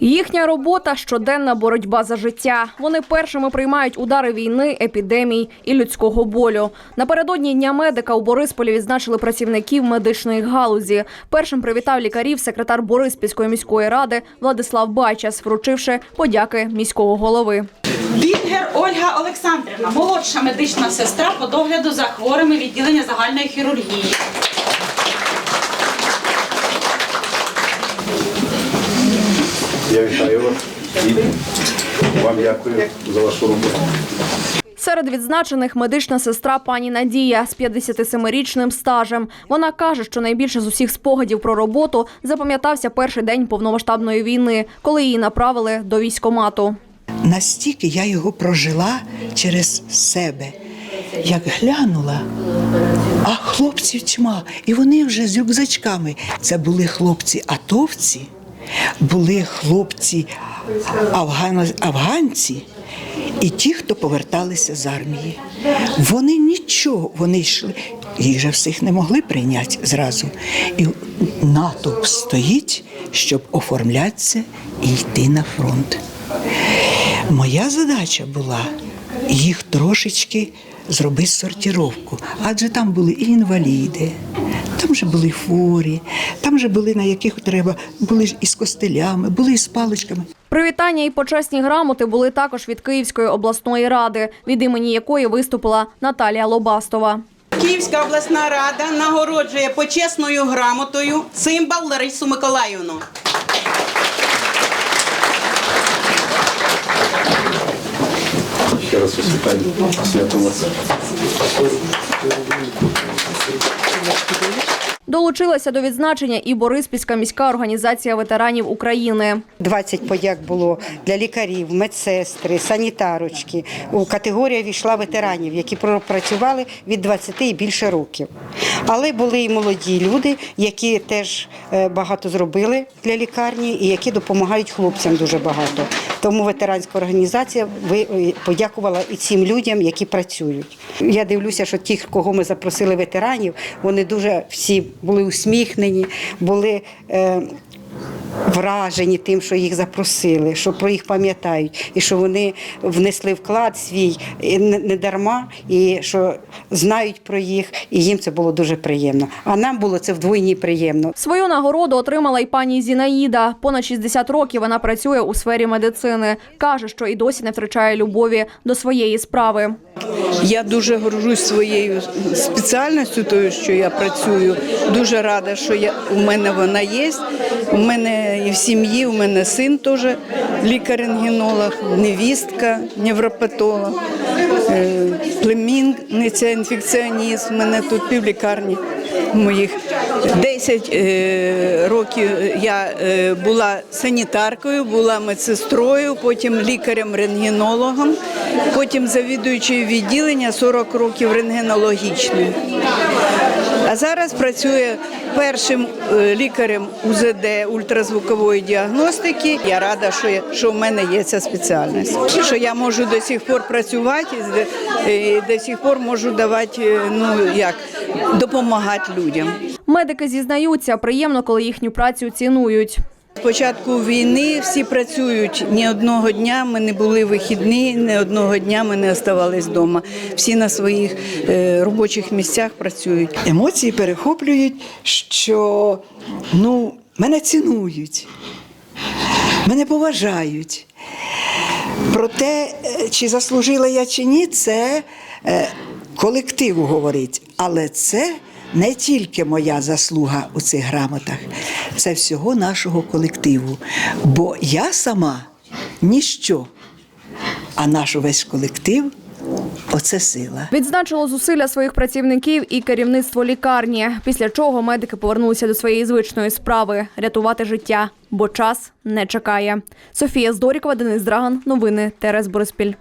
Їхня робота щоденна боротьба за життя. Вони першими приймають удари війни, епідемій і людського болю. Напередодні дня медика у Борисполі відзначили працівників медичної галузі. Першим привітав лікарів секретар Бориспільської міської ради Владислав Байчас, вручивши подяки міського голови. Бінгер Ольга Олександрівна, молодша медична сестра по догляду за хворими відділення загальної хірургії. І вам дякую за вашу роботу. Серед відзначених медична сестра пані Надія з 57-річним стажем. Вона каже, що найбільше з усіх спогадів про роботу запам'ятався перший день повномасштабної війни, коли її направили до військомату. Настільки я його прожила через себе. Як глянула, а хлопців тьма, і вони вже з рюкзачками. Це були хлопці атовці, були хлопці афганці і ті, хто поверталися з армії. Вони нічого, вони йшли, їх же всіх не могли прийняти зразу. І натовп стоїть, щоб оформлятися і йти на фронт. Моя задача була їх трошечки зробити сортировку, адже там були і інваліди, там же були хворі, там же були на яких треба, були ж і з костелями, були і з паличками. Привітання і почесні грамоти були також від Київської обласної ради, від імені якої виступила Наталія Лобастова. Київська обласна рада нагороджує почесною грамотою цимбал Ларису Миколаївну. Раз вас вітаю. Свято вас. Долучилася до відзначення і Бориспільська міська організація ветеранів України. 20 подяк було для лікарів, медсестри, санітарочки. У категорію війшла ветеранів, які пропрацювали від 20 і більше років. Але були і молоді люди, які теж е, багато зробили для лікарні і які допомагають хлопцям дуже багато. Тому ветеранська організація е, подякувала і цим людям, які працюють. Я дивлюся, що ті, кого ми запросили ветеранів, вони дуже всі були усміхнені, були. Е, вражені тим, що їх запросили, що про їх пам'ятають, і що вони внесли вклад свій не дарма, і що знають про їх, і їм це було дуже приємно. А нам було це вдвойні приємно. Свою нагороду отримала й пані Зінаїда. Понад 60 років вона працює у сфері медицини. Каже, що і досі не втрачає любові до своєї справи. Я дуже горжусь своєю спеціальністю, тою, що я працюю. Дуже рада, що я, у мене вона є. У мене і в сім'ї, у мене син теж лікар-рентгенолог, невістка, невропатолог, е, племінниця, інфекціоніст. У мене тут півлікарні моїх. 10 е, років я е, була санітаркою, була медсестрою, потім лікарем-рентгенологом, потім завідуючою відділення 40 років рентгенологічним. А зараз працює першим е, лікарем УЗД ультразвукової діагностики. Я рада, що, я, що в мене є ця спеціальність, що я можу до сих пор працювати і до сих пор можу давати, ну як допомагати людям. Медики зізнаються, приємно, коли їхню працю цінують. З початку війни всі працюють. Ні одного дня ми не були вихідні, ні одного дня ми не оставались вдома. Всі на своїх е, робочих місцях працюють. Емоції перехоплюють, що ну, мене цінують, мене поважають. Про те, е, чи заслужила я чи ні, це колектив колективу говорить. Але це не тільки моя заслуга у цих грамотах, це всього нашого колективу. Бо я сама ніщо, а наш увесь колектив оце сила. Відзначило зусилля своїх працівників і керівництво лікарні. Після чого медики повернулися до своєї звичної справи рятувати життя, бо час не чекає. Софія Здорікова, Денис Драган. Новини Терес Бориспіль.